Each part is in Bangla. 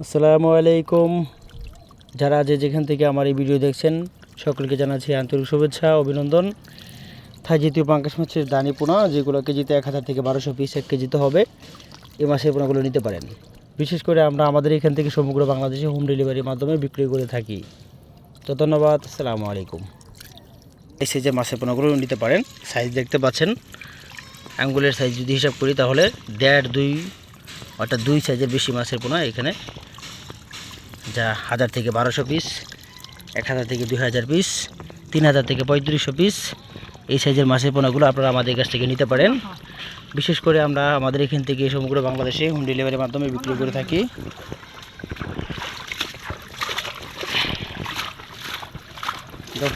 আসসালামু আলাইকুম যারা যে যেখান থেকে আমার এই ভিডিও দেখছেন, সকলকে জানাচ্ছি আন্তরিক শুভেচ্ছা, অভিনন্দন। থাই জাতীয় পাঙ্কাশ মাছের দানি পোনা, যেগুলো কেজিতে এক হাজার থেকে বারোশো পিস এক কেজিতে হবে এই মাসের পোনাগুলো নিতে পারেন। বিশেষ করে আমরা আমাদের এখান থেকে সমগ্র বাংলাদেশে হোম ডেলিভারির মাধ্যমে বিক্রি করে থাকি। তো ধন্যবাদ আসসালামু আলাইকুম এসে যে মাছের পোনাগুলো নিতে পারেন সাইজ দেখতে পাচ্ছেন। আঙ্গুলের সাইজ যদি হিসাব করি তাহলে দেড়, দুই, অর্থাৎ দুই সাইজের বেশি মাছের পোনা এখানে। যা হাজার থেকে বারোশো পিস এক হাজার থেকে দুই হাজার পিস তিন হাজার থেকে পঁয়ত্রিশশো পিস এই সাইজের মাছের পোনাগুলো আপনারা আমাদের কাছ থেকে নিতে পারেন। বিশেষ করে আমরা আমাদের এখান থেকে সমগ্র বাংলাদেশে হোম ডেলিভারির মাধ্যমে বিক্রি করে থাকি। তো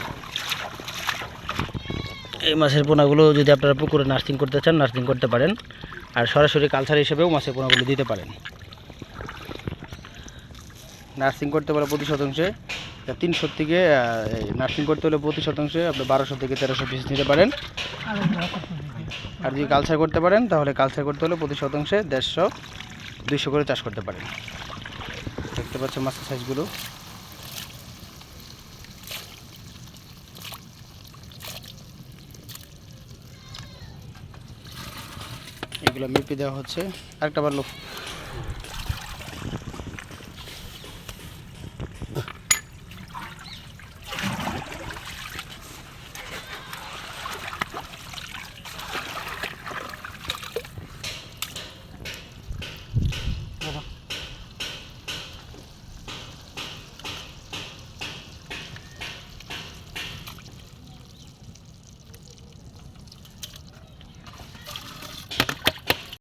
এই মাছের পোনাগুলো যদি আপনারা পুকুরে নার্সিং করতে চান, নার্সিং করতে পারেন। আর সরাসরি কালচার হিসেবেও মাছের পোনাগুলো দিতে পারেন। নার্সিং করতে পারে প্রতি শতাংশে তিনশো থেকে নার্সিং করতে হলে প্রতি শতাংশে আপনি বারোশো থেকে তেরোশো পিস নিতে পারেন। আর যদি কালচার করতে পারেন, তাহলে কালচার করতে হলে প্রতি শতাংশে দেড়শো, দুইশো করে চাষ করতে পারেন। দেখতে পাচ্ছেন মাছের সাইজগুলো এগুলো মেপে দেওয়া হচ্ছে। আরেকটা বার লোক